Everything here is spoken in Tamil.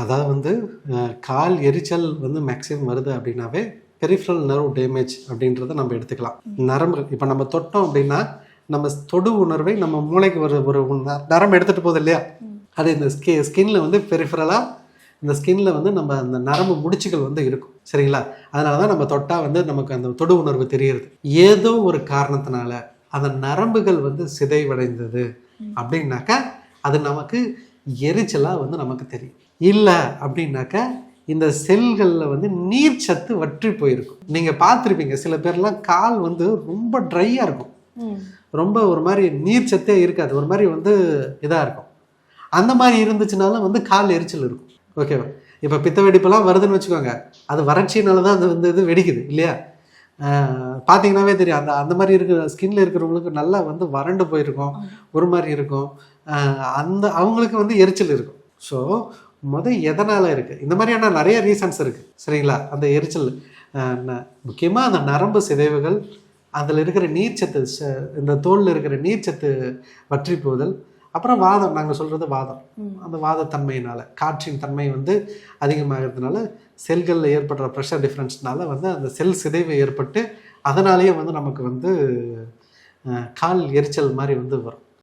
அதாவது வந்து கால் எரிச்சல் வந்து மேக்ஸிமம் வருது அப்படின்னாவே பெரிஃபரல் நர்வ் டேமேஜ் அப்படின்றத நம்ம எடுத்துக்கலாம். நரம்பு இப்போ நம்ம தொட்டோம் அப்படின்னா நம்ம தொடு உணர்வை நம்ம மூளைக்கு ஒரு ஒரு நரம்பு எடுத்துகிட்டு போகுது இல்லையா? அது இந்த ஸ்கி ஸ்கின்ல வந்து பெரிஃபரலாக இந்த ஸ்கின்ல வந்து நம்ம அந்த நரம்பு முடிச்சுகள் வந்து இருக்கும். சரிங்களா? அதனால தான் நம்ம தொட்டா வந்து நமக்கு அந்த தொடு உணர்வு தெரியுது ஏதோ ஒரு காரணத்தினால அந்த நரம்புகள் வந்து சிதைவடைந்தது அப்படின்னாக்கா அது நமக்கு எரிச்சலாக வந்து நமக்கு தெரியும். இல்லை அப்படின்னாக்கா இந்த செல்களில் வந்து நீர் சத்து வற்றி போயிருக்கும். நீங்கள் பார்த்துருப்பீங்க சில பேர்லாம் கால் வந்து ரொம்ப ட்ரையாக இருக்கும். ரொம்ப ஒரு மாதிரி நீர் சத்தே இருக்காது. ஒரு மாதிரி வந்து இதாக இருக்கும். அந்த மாதிரி இருந்துச்சுனாலும் வந்து கால் எரிச்சல் இருக்கும். ஓகேவா? இப்போ பித்த வெடிப்பெல்லாம் வருதுன்னு வச்சுக்கோங்க. அது வறட்சினால தான் அது வந்து இது வெடிக்குது இல்லையா? பார்த்தீங்கன்னாவே தெரியும். அந்த அந்த மாதிரி இருக்கிற ஸ்கின்ல இருக்கிறவங்களுக்கு நல்லா வந்து வறண்டு போயிருக்கும். ஒரு மாதிரி இருக்கும். அந்த அவங்களுக்கு வந்து எரிச்சல் இருக்கும். ஸோ முத எதனால் இருக்குது இந்த மாதிரியான நிறைய ரீசன்ஸ் இருக்குது சரிங்களா? அந்த எரிச்சல். முக்கியமாக அந்த நரம்பு சிதைவுகள் அதில் இருக்கிற நீர்ச்சத்து ச- இந்த தோலில் இருக்கிற நீர்ச்சத்து வற்றி போதல் அப்புறம் வாதம் நாங்கள் சொல்கிறது வாதம். அந்த வாதத்தன்மையினால காற்றின் தன்மை வந்து அதிகமாகிறதுனால செல்களில் ஏற்படுற ப்ரெஷர் டிஃப்ரென்ஸ்னால வந்து அந்த செல் சிதைவு ஏற்பட்டு அதனாலேயே வந்து நமக்கு வந்து கால் எரிச்சல் மாதிரி வந்து வரும்.